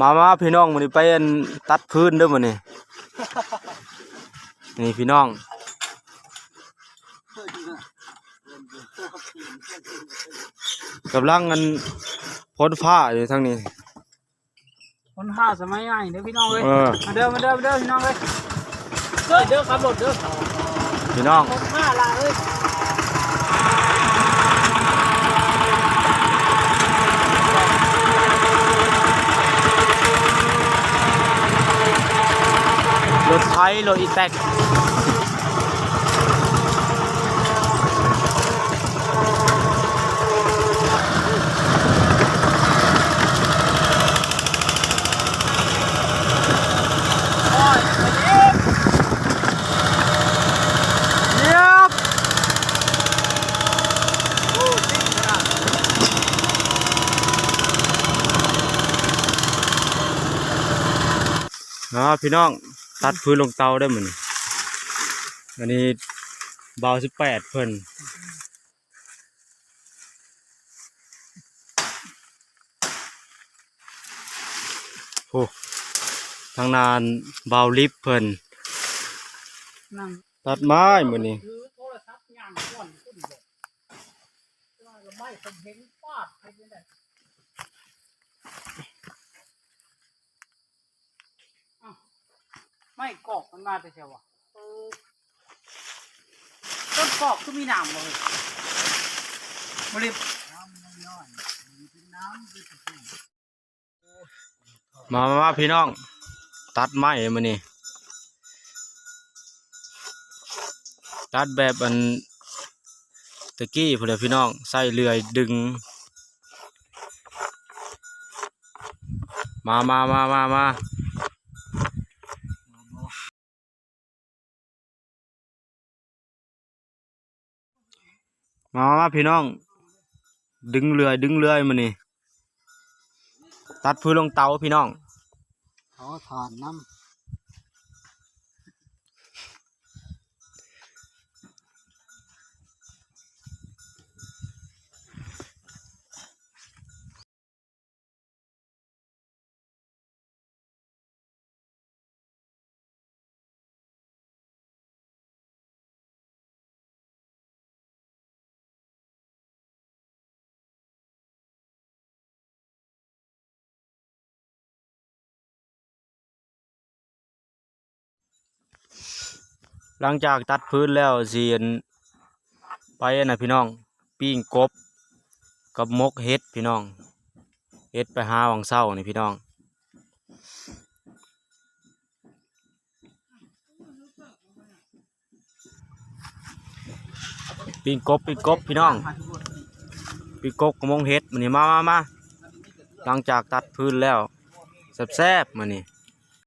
มามาพี่น้องมื้อนี้ไปอันตัดพื้นเด้อมื้อนี้นี่พี่น้องกำลังอันพ้นฟ้าอยู่ทางนี้คนห้าสมัยใหม่เด้อพี่น้องเอ้ยเออมาเด้อมาเด้อมาเด้อพี่น้องเอ้ยเด้อเด้อครับรถเด้อพี่น้องคนห้าละเอ้ย ถไถรถอีแตกเยียบอ่าพี่น้อง ตัดพื้นลงเตาได้เหมือนอันนี้เบาสิบแปดเพิ่นโอ้ทางนานเบาลิฟต์เพิ่นนั่งตัดไม้เหมือนนี้ ถือโทรศัพท์ย่างก่อนขึ้นบอกว่าก็ไม่ผมเห็นฟาดไปเป็นไงอ้าว ไม่กอกมันมาแต่เช้าวะเออต้นกอกก็มีน้ำเลยบริบมามามาพี่น้อง ตัดไม้มานี่ตัดแบบอันตะกี้พอดีพี่น้องใส่เลื่อยดึง มามามามามา มามาพี่น้อง ดึงเรือดึงเรือมานี่ตัดพื้นลงเตาพี่น้องเขาถอนน้ำ หลังจากตัดพื้นแล้วเสียนไปนะพี่น้อง ปิ้งกบกับมกเฮ็ดพี่น้องเฮ็ดไปหาวังเศร้านี่พี่น้อง ปิ้งกบปิ้งกบพี่น้อง ปิ้งกบกับมกเฮ็ดมันนี่มามามาหลังจากตัดพื้นแล้วแซ่บๆมันนี่